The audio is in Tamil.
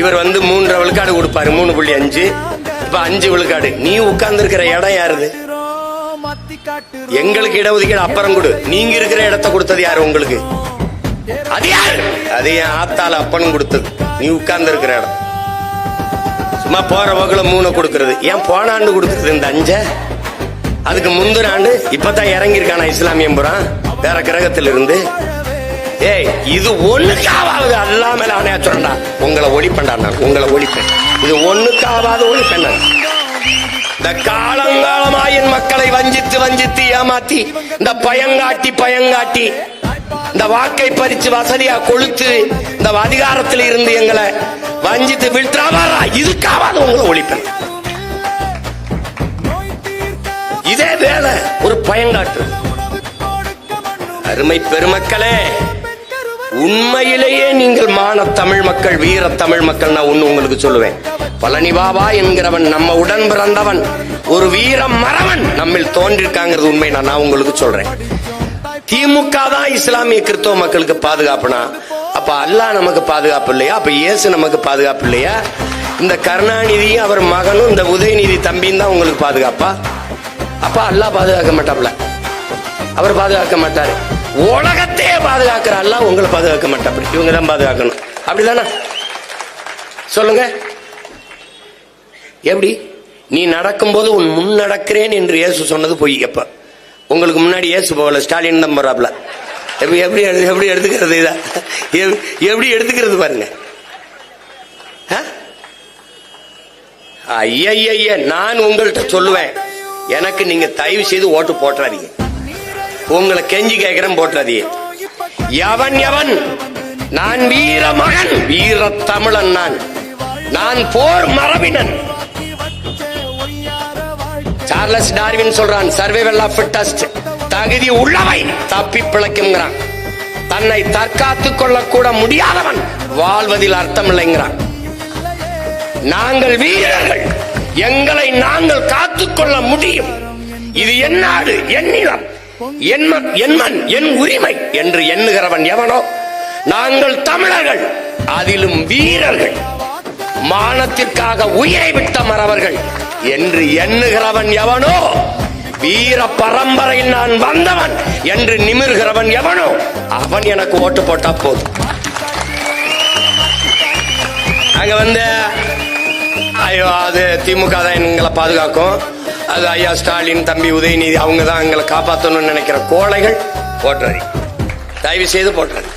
இவர் வந்து மூன்றரை விழுக்காடு கொடுப்பாரு மூணு புள்ளி அஞ்சு. இப்ப அஞ்சு விழுக்காடு. நீ உட்கார்ந்து இருக்கிற இடம் யாருது? எங்களுக்கு இடஒதுக்கீடு அப்புறம் கொடு. நீங்க இருக்கிற இடத்த கொடுத்தது யாரு உங்களுக்கு? அது யாரு? அது என் ஆத்தால அப்பனும் கொடுத்தது. நீ உட்கார்ந்து இருக்கிற இடம். சும்மா போற வகுல மூணு கொடுக்கறது. ஏன் போன ஆண்டு கொடுக்கறது இந்த அஞ்ச? அதுக்கு முந்தின ஆண்டு இப்பதான் இறங்கி இருக்கான இஸ்லாமியம் வேற கிரகத்துல இருந்து ஏய் இது ஒண்ணுக்காவது அல்லாம அவனே சொல்றா உங்களை ஒழிப்பேன்டா நான். உங்களை ஒழிப்பேன். இது ஒண்ணுக்காவது ஒழிப்பேன் நான். இந்த காலங்காலமா என் மக்களை வஞ்சித்து வஞ்சித்து ஏமாத்தி இந்த பயங்காட்டி பயங்காட்டி இந்த வாக்கை பறிச்சு வசதியா கொளுத்து இந்த அதிகாரத்தில் இருந்து எங்களை வஞ்சித்து வீழ்த்தாவாரா இதுக்காவது உங்களை ஒழிப்பேன். இதே வேலை ஒரு பயங்காட்டு அருமை பெருமக்களே உண்மையிலேயே நீங்கள் மான தமிழ் மக்கள் வீர தமிழ் மக்கள் நான் ஒண்ணு உங்களுக்கு சொல்லுவேன். பழனி பாபா என்கிறவன் நம்ம உடன் பிறந்தவன் ஒரு வீர மறவன் நம்மில் தோன்றிருக்காங்கிறது உண்மை. நான் நான் உங்களுக்கு சொல்றேன். திமுக தான் இஸ்லாமிய கிறிஸ்தவ மக்களுக்கு பாதுகாப்புனா அப்ப அல்லாஹ் நமக்கு பாதுகாப்பு இல்லையா? அப்ப இயேசு நமக்கு பாதுகாப்பு இல்லையா? இந்த கருணாநிதியும் அவர் மகனும் இந்த உதயநிதி தம்பியும் தான் உங்களுக்கு பாதுகாப்பா? அப்ப அல்லாஹ் பாதுகாக்க மாட்டாப்ல. அவர் பாதுகாக்க மாட்டாரு. உலகத்தையே பாதுகாக்கிற அல்ல உங்களை பாதுகாக்க மாட்டாப்படி இவங்க தான் பாதுகாக்கணும். அப்படிதானா? சொல்லுங்க. எப்படி? நீ நடக்கும்போது உன் முன் நடக்கிறேன் என்று இயேசு சொன்னது பொய் எப்ப உங்களுக்கு முன்னாடி இயேசு போகல ஸ்டாலின் தான் போறாப்ல. எப்படி எப்படி எடு- எப்படி எடுத்துக்கிறது இதா? எப்படி எடுத்துக்கிறது பாருங்க. ஆ? நான் உங்கள்கிட்ட சொல்லுவேன். எனக்கு நீங்க தயவு செய்து ஓட்டு போட்டுறாதீங்க. உங்களை கெஞ்சி கேட்கிறேன் போட்டுறாதீங்க எவன் எவன் நான் வீர மகன் வீர தமிழன் நான். நான் போர் மரபினன். சார்லஸ் டார்வின் சொல்றான் சர்வைவல் ஆஃப் ஃபிட்டஸ்ட் தகுதி உள்ளவை தப்பி பிழைக்குங்கிறான் தன்னை தற்காத்துக் கொள்ளக்கூட முடியாதவன் வாழ்வதில் அர்த்தம் இல்லைங்கிறான் நாங்கள் வீரர்கள். எங்களை நாங்கள் காத்துக்கொள்ள முடியும். இது என் நாடு என் நிலம். என் மண், என் என் உரிமை என்று எண்ணுகிறவன் எவனோ? நாங்கள் தமிழர்கள் அதிலும் வீரர்கள். மானத்திற்காக உயிரை விட்ட மறவர்கள் என்று எண்ணுகிறவன் எவனோ? வீர பரம்பரையில் நான் வந்தவன் என்று நிமிர்கிறவன் எவனோ? அவன் எனக்கு ஓட்டு போட்டா போதும். அங்க வந்து ஐயோ அது திமுக தான் எங்களை பாதுகாக்கும். அது ஐயா ஸ்டாலின் தம்பி உதயநிதி அவங்க தான் எங்களை காப்பாற்றணும்னு நினைக்கிற கோழைகள் போட்டுறாரு தயவு செய்து போட்டுறாரு